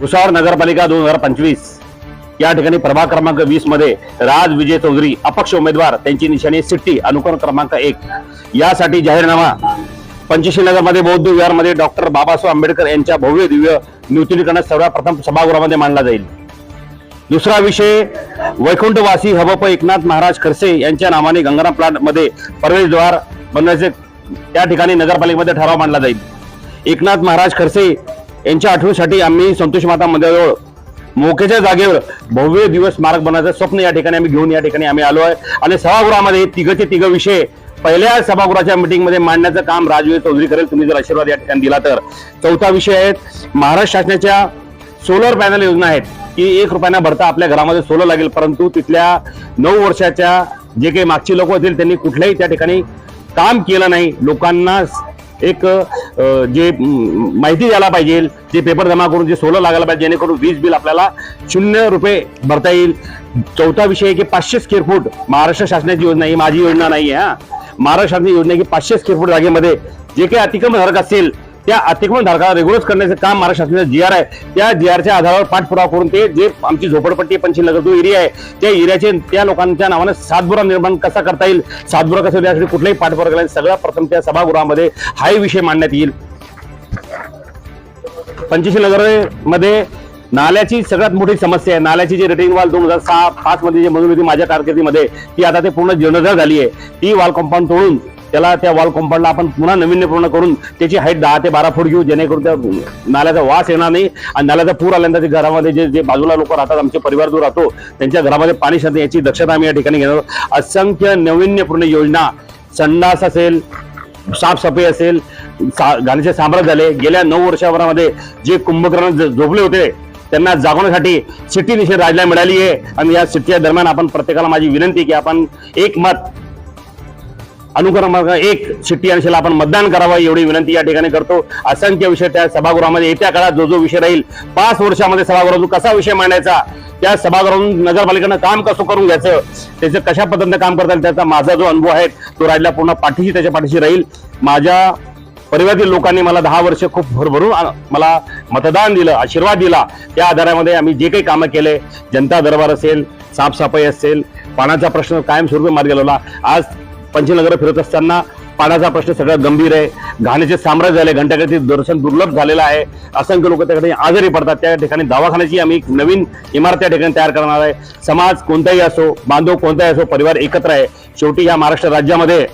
भुसावळ नगरपालिका दोन हजार पंचवीस. या ठिकाणी प्रभाग क्रमांक वीसमध्ये राज विजय चौधरी अपक्ष उमेदवार त्यांची निशाणी सिट्टी अनुक्रम क्रमांक एक. यासाठी जाहीरनामा. पंचशी नगरमध्ये बौद्ध विहारमध्ये डॉक्टर बाबासाहेब आंबेडकर यांच्या भव्य दिव्य नूतनीकरण सर्वप्रथम सभागृहामध्ये मांडला जाईल. दुसरा विषय वैकुंठवासी हबप एकनाथ महाराज खरसे यांच्या नावाने गंगाराम प्लांटमध्ये प्रवेशद्वार बनवायचे त्या ठिकाणी नगरपालिकेमध्ये ठराव मांडला जाईल. एकनाथ महाराज खरसे यांच्या आठवणीसाठी आम्ही संतोष माता मंदिराजवळ मोक्याच्या जागेवर भव्य दिवस स्मारक बनवायचं स्वप्न या ठिकाणी आम्ही घेऊन या ठिकाणी आम्ही आलो आहे. आणि सभागृहामध्ये तिघचे तिघ विषय पहिल्या सभागृहाच्या मिटिंगमध्ये मांडण्याचं काम राजवीर चौधरी करेल. तुम्ही जर आशीर्वाद या ठिकाणी दिला तर. चौथा विषय आहे महाराष्ट्र शासनाच्या सोलर पॅनल योजना आहेत की एक रुपयाना भरता आपल्या घरामध्ये सोलर लागेल. परंतु तिथल्या नऊ वर्षाच्या जे काही मागची लोक होतील त्यांनी कुठल्याही त्या ठिकाणी काम केलं नाही. लोकांना एक जे माहिती द्यायला पाहिजे जे पेपर जमा करून जे सोलर लागायला पाहिजे जेणेकरून वीज बिल आपल्याला शून्य रुपये भरता येईल. चौथा विषय आहे की पाचशे स्क्वेअर फूट महाराष्ट्र शासनाची योजना ही माझी योजना नाही आहे हा. महाराष्ट्र शासनाची योजना आहे की पाचशे स्क्वेअर फूट जागेमध्ये जे काही अतिक्रमण हरक असेल त्या अतिक्रमण धारकाला रेग्युलर करण्याचं काम महाराष्ट्र शासनाचं जी आर आहे. त्या जी आरच्या आधारावर पाठपुरावा करून ते जे आमची झोपडपट्टी पंचशील नगर जो एरिया आहे त्या एरियाचे त्या लोकांच्या नावाने सातबुरा निर्माण कसा करता येईल सातबुरा कसं यासाठी कुठलाही पाठपुरावा केला सगळ्या प्रथम त्या सभागृहामध्ये हाही विषय मांडण्यात येईल. पंचशील नगरमध्ये नाल्याची सगळ्यात मोठी समस्या आहे. नाल्याची जी रेटिंग वाल दोन हजार सहा पाच मध्ये जी मंजूर होती माझ्या कारकिर्दीमध्ये ती आता ते पूर्ण जीर्णोद्धार झाली आहे. ती वॉल कंपाऊंड तोडून त्याला त्या वॉल कंपाऊंडला आपण पुन्हा नवीन्यपूर्ण करून त्याची हाईट दहा ते बारा फूट घेऊ जेणेकरून त्या नाल्याचा वास येणार नाही आणि नाल्याचा पूर आल्यानंतर ते घरामध्ये जे जे बाजूला लोक राहतात आमचे परिवार जो राहतो त्यांच्या घरामध्ये पाणी शांत याची दक्षता आम्ही या ठिकाणी घेणार आहोत. असंख्य नवीन्यपूर्ण योजना संडास असेल साफसफाई असेल सा घाणीचे साम्राज्य झाले गेल्या नऊ वर्षाभरामध्ये जे कुंभकर्ण ज- झोपले होते त्यांना जागवण्यासाठी सिटी निषेध राजला मिळाली आहे आणि या सिटीच्या दरम्यान आपण प्रत्येकाला माझी विनंती की आपण एक मत अनुक्रमांक एक सिटी अंशाला आपण मतदान करावं एवढी विनंती या ठिकाणी करतो. असंख्य विषय त्या सभागृहामध्ये येत्या काळात जो जो विषय राहील पाच वर्षामध्ये सभागृहातून कसा विषय मांडायचा त्या सभागृहातून नगरपालिकेनं काम कसं करून घ्यायचं त्याचं कशा पद्धतीने काम करता येईल त्याचा माझा जो अनुभव आहे तो राहिला पूर्ण पाठीशी त्याच्या पाठीशी राहील. माझ्या परिवारातील लोकांनी मला दहा वर्ष खूप भरभरून मला मतदान दिलं आशीर्वाद दिला. त्या आधारामध्ये आम्ही जे काही कामं केले जनता दरबार असेल साफसफाई असेल पाण्याचा प्रश्न कायमस्वरूपी मार्ग लावला आज पंचनगर फिरत असताना पाण्याचा प्रश्न सगळ्यात गंभीर आहे. घाण्याचे साम्राज्य झाले घंटागती दर्शन दुर्लभ झालेलं आहे. असंख्य लोक त्या ठिकाणी आजारी पडतात. त्या ठिकाणी दवाखान्याची आम्ही एक नवीन इमारत त्या ठिकाणी तयार करणार आहे. समाज कोणताही असो बांधव कोणताही असो परिवार एकत्र आहे. शेवटी या महाराष्ट्र राज्यामध्ये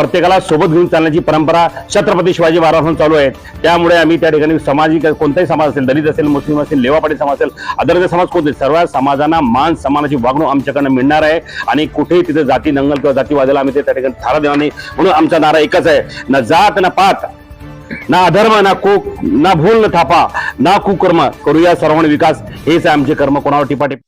प्रत्येकाला सोबत घेऊन चालण्याची परंपरा छत्रपती शिवाजी महाराजांना चालू आहे. त्यामुळे आम्ही त्या ठिकाणी सामाजिक कोणताही समाज असेल दलित असेल मुस्लिम असेल लेवापाटी समाज असेल अदर समाज कोणते सर्व समाजांना मान समानाची वागणूक आमच्याकडनं मिळणार आहे आणि कुठेही तिथे जाती दंगल किंवा जातीवादाला आम्ही ते त्या ठिकाणी थारा देणार नाही. म्हणून आमचा नारा एकच आहे. ना जात ना पात ना अधर्म ना कोक ना भूल न थापा ना कुकर्म करूया सर्वांनी विकास. हेच आहे आमचे कर्म. कोणावर टिपाटिप